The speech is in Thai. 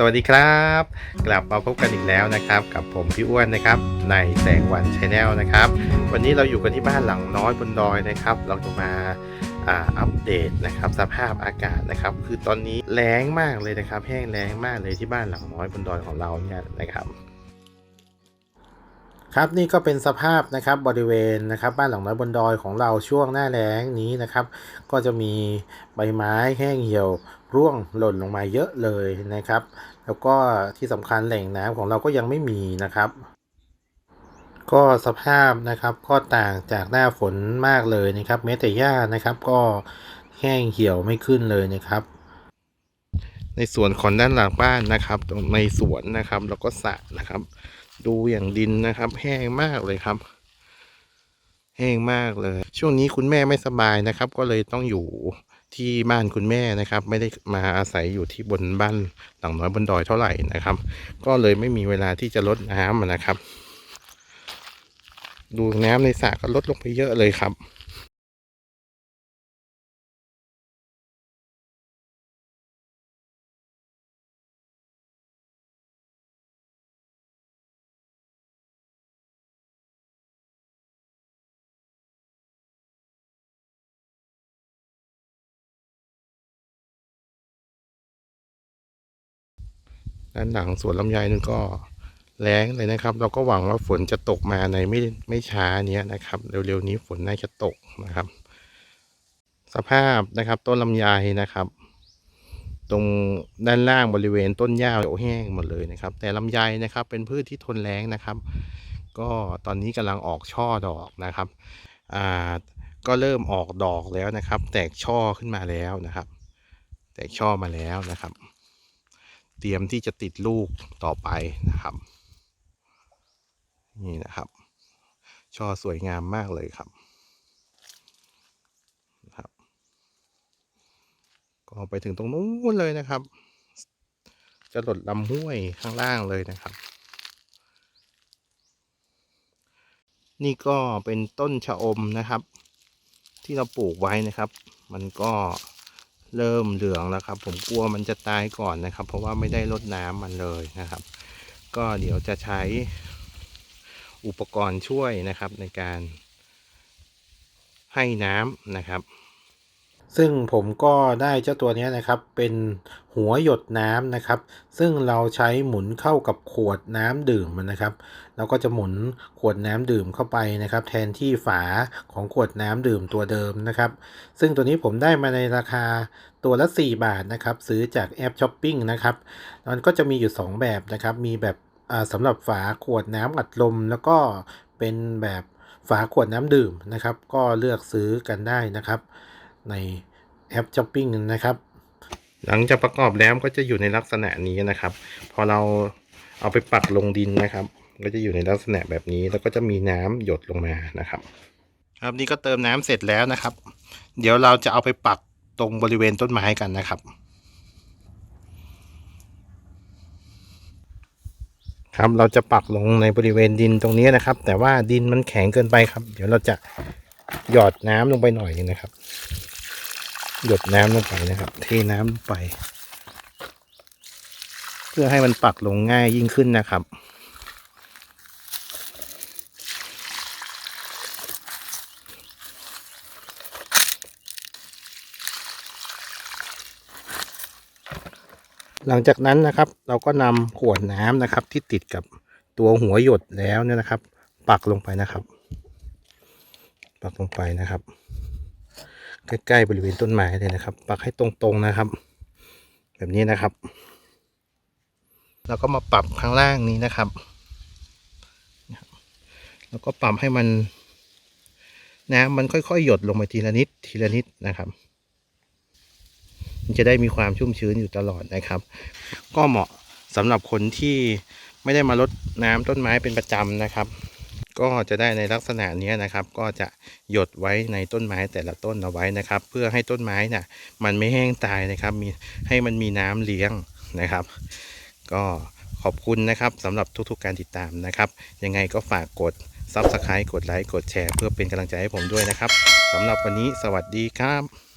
สวัสดีครับ กลับมาพบกันอีกแล้วนะครับ กับผมพี่อ้วนนะครับ ในแสงวันชาแนลนะครับ วันนี้เราอยู่กันที่บ้านหลังน้อยบนดอยนะครับ เราจะมาอ่าอัปเดตนะครับสภาพอากาศนะครับ คือตอนนี้แรงมากเลยนะครับ แห้งแรงมากเลยที่บ้านหลังน้อยบนดอยของเราเนี่ยนะครับ ครับนี่ก็เป็นสภาพนะครับบริเวณนะครับบ้านหลังน้อยบนดอยของเราช่วงหน้าแล้งนี้นะครับ ก็จะมีใบไม้แห้งเหี่ยวร่วงหล่นลงมาเยอะเลยนะครับ แล้วก็ที่สำคัญแหล่งน้ำของเราก็ยังไม่มีนะครับ ก็สภาพนะครับก็ต่างจากหน้าฝนมากเลยนะครับแม้แต่หญ้านะครับ ก็แห้งเหี่ยวไม่ขึ้นเลยนะครับ ในส่วนของด้านหลังบ้านนะครับตรงในสวนนะครับ แล้วก็สระนะครับ ดูอย่างดินนะครับ แห้งมากเลยครับ แห้งมากเลย ช่วงนี้คุณแม่ไม่สบายนะครับ ก็เลยต้องอยู่ที่บ้านคุณแม่นะครับ ไม่ได้มาอาศัยอยู่ที่บนบ้านหลังน้อยบนดอยเท่าไหร่นะครับ ก็เลยไม่มีเวลาที่จะลดน้ำนะครับ ดูน้ำในสระก็ลดลงไปเยอะเลยครับ ด้านหลังสวนลำไยนึงก็แรงเลยนะครับ เราก็หวังว่าฝนจะตกมาในไม่ไม่ช้าเนี้ยนะครับ เร็วๆนี้ฝนน่าจะตกนะครับ สภาพนะครับต้นลำไยนะครับ ตรงด้านล่างบริเวณต้นหญ้าเขียวแห้งหมดเลยนะครับ แต่ลำไยนะครับ เป็นพืชที่ทนแล้งนะครับ ก็ตอนนี้กำลังออกช่อดอกนะครับอ่าก็เริ่มออกดอกแล้วนะครับ แตกช่อขึ้นมาแล้วนะครับ แตกช่อมาแล้วนะครับ เตรียมที่จะติดลูกต่อไปนะครับ นี่นะครับ ช่อสวยงามมากเลยครับนะครับ ก็ไปถึงตรงนู้นเลยนะครับ จะหลดลำห้วยข้างล่างเลยนะครับ นี่ก็เป็นต้นชะอมนะครับ ที่เราปลูกไว้นะครับ มันก็ เริ่มเหลืองแล้วครับ ผมกลัวมันจะตายก่อนนะครับ เพราะว่าไม่ได้ลดน้ำมันเลยนะครับ ก็เดี๋ยวจะใช้อุปกรณ์ช่วยนะครับในการให้น้ำนะครับ ซึ่งผมก็ได้เจ้าตัวนี้นะครับเป็นหัวหยดน้ำนะครับ ซึ่งเราใช้หมุนเข้ากับขวดน้ำดื่มมันนะครับ เราก็จะหมุนขวดน้ำดื่มเข้าไปนะครับ แทนที่ฝาของขวดน้ำดื่มตัวเดิมนะครับ ซึ่งตัวนี้ผมได้มาในราคาตัวละ 4 บาทนะครับ ซื้อจากแอปช้อปปิ้งนะครับมันก็จะมีอยู่ 2 แบบนะครับ มีแบบสำหรับฝาขวดน้ำอัดลม แล้วก็เป็นแบบฝาขวดน้ำดื่มนะครับ ก็เลือกซื้อกันได้นะครับ ในแอปช้อปปิ้งนะครับ หลังจากประกอบแล้วก็จะอยู่ในลักษณะนี้นะครับ พอเราเอาไปปักลงดินนะครับ ก็จะอยู่ในลักษณะแบบนี้แล้วก็จะมีน้ำหยดลงมานะครับ ครับนี่ก็เติมน้ำเสร็จแล้วนะครับ เดี๋ยวเราจะเอาไปปักตรงบริเวณต้นไม้กันนะครับครับเราจะปักลงในบริเวณดินตรงนี้นะครับ แต่ว่าดินมันแข็งเกินไปครับ เดี๋ยวเราจะหยอดน้ำลงไปหน่อยนึงนะครับ หยดน้ำลงไปนะครับ เทน้ำลงไป เพื่อให้มันปักลงง่ายยิ่งขึ้นนะครับ หลังจากนั้นนะครับ เราก็นำขวดน้ำนะครับ ที่ติดกับตัวหัวหยดแล้วเนี่ยนะครับ ปักลงไปนะครับ ปักลงไปนะครับ ใกล้ๆบริเวณต้นไม้เลยนะครับ ปักให้ตรงๆนะครับ แบบนี้นะครับ แล้วก็มาปรับข้างล่างนี้นะครับ แล้วก็ปรับให้มันน้ำมันค่อยๆ หยดลงไปทีละนิดทีละนิดนะครับมันจะได้มีความชุ่มชื้นอยู่ตลอดนะครับ ก็เหมาะสำหรับคนที่ไม่ได้มารดน้ำต้นไม้เป็นประจำนะครับ ก็จะได้ในลักษณะนี้นะครับ ก็จะหยดไว้ในต้นไม้แต่ละต้นเอาไว้นะครับ เพื่อให้ต้นไม้น่ะมันไม่แห้งตายนะครับ มีให้มันมีน้ำเลี้ยงนะครับ ก็ขอบคุณนะครับสำหรับทุกๆการติดตามนะครับ ยังไงก็ฝากกด Subscribe กดไลค์กดแชร์ เพื่อเป็นกำลังใจให้ผมด้วยนะครับสำหรับวันนี้สวัสดีครับ